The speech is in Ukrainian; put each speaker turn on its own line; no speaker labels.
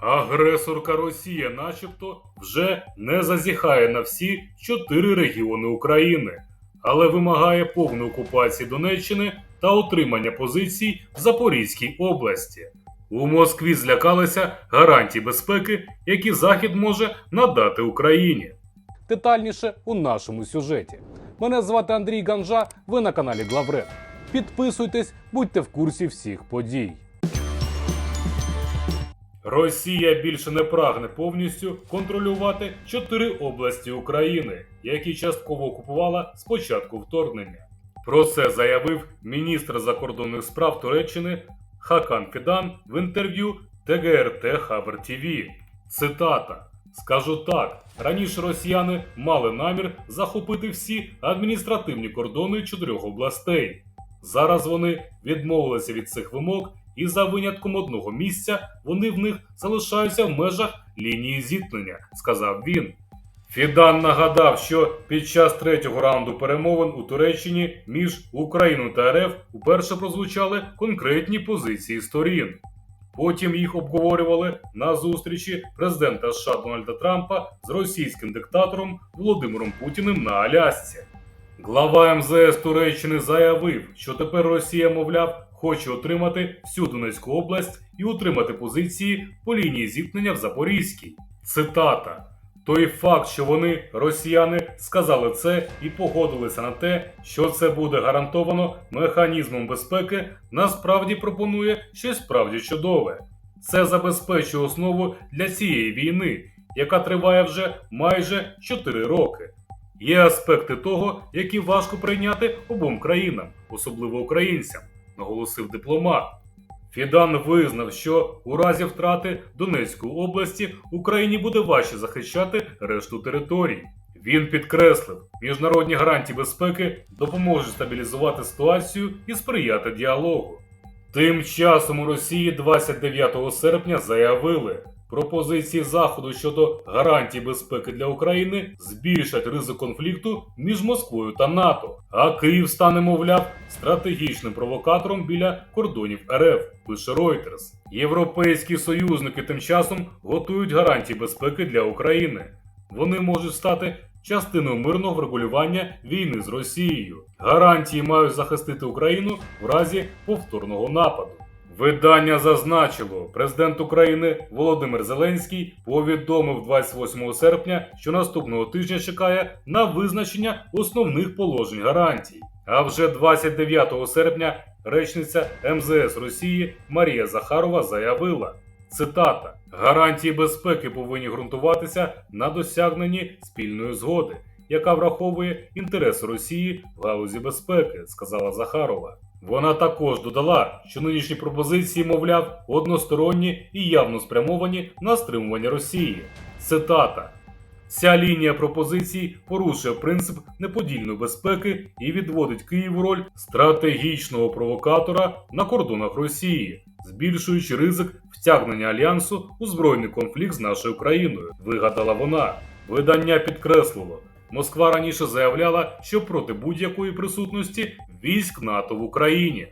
Агресорка Росія, начебто, вже не зазіхає на всі чотири регіони України, але вимагає повної окупації Донеччини та отримання позицій в Запорізькій області. У Москві злякалися гарантій безпеки, які Захід може надати Україні.
Детальніше у нашому сюжеті. Мене звати Андрій Ганжа. Ви на каналі Главред. Підписуйтесь, будьте в курсі всіх подій.
Росія більше не прагне повністю контролювати чотири області України, які частково окупувала з початку вторгнення. Про це заявив міністр закордонних справ Туреччини Хакан Фідан в інтерв'ю ТГРТ Хабер ТВ. Цитата. Скажу так: раніше росіяни мали намір захопити всі адміністративні кордони чотирьох областей. Зараз вони відмовилися від цих вимог, і за винятком одного місця вони в них залишаються в межах лінії зіткнення, сказав він. Фідан нагадав, що під час третього раунду перемовин у Туреччині між Україною та РФ уперше прозвучали конкретні позиції сторін. Потім їх обговорювали на зустрічі президента США Дональда Трампа з російським диктатором Володимиром Путіним на Алясці. Глава МЗС Туреччини заявив, що тепер Росія, мовляв, хоче отримати всю Донецьку область і утримати позиції по лінії зіткнення в Запорізькій. Цитата. Той факт, що вони, росіяни, сказали це і погодилися на те, що це буде гарантовано механізмом безпеки, насправді пропонує щось справді чудове. Це забезпечує основу для цієї війни, яка триває вже майже 4 роки. Є аспекти того, які важко прийняти обом країнам, особливо українцям, наголосив дипломат. Фідан визнав, що у разі втрати Донецької області Україні буде важче захищати решту територій. Він підкреслив, міжнародні гарантії безпеки допоможуть стабілізувати ситуацію і сприяти діалогу. Тим часом у Росії 29 серпня заявили, пропозиції Заходу щодо гарантій безпеки для України збільшать ризик конфлікту між Москвою та НАТО. А Київ стане, мовляв, стратегічним провокатором біля кордонів РФ. Пише Reuters. Європейські союзники тим часом готують гарантії безпеки для України. Вони можуть стати частиною мирного врегулювання війни з Росією. Гарантії мають захистити Україну в разі повторного нападу. Видання зазначило, президент України Володимир Зеленський повідомив 28 серпня, що наступного тижня чекає на визначення основних положень гарантій. А вже 29 серпня речниця МЗС Росії Марія Захарова заявила. Цитата: гарантії безпеки повинні ґрунтуватися на досягненні спільної згоди, яка враховує інтереси Росії в галузі безпеки, сказала Захарова. Вона також додала, що нинішні пропозиції, мовляв, односторонні і явно спрямовані на стримування Росії. Цитата. Ця лінія пропозицій порушує принцип неподільної безпеки і відводить Києву роль стратегічного провокатора на кордонах Росії, збільшуючи ризик втягнення альянсу у збройний конфлікт з нашою країною, вигадала вона. Видання підкреслило. Москва раніше заявляла, що проти будь-якої присутності військ НАТО в Україні.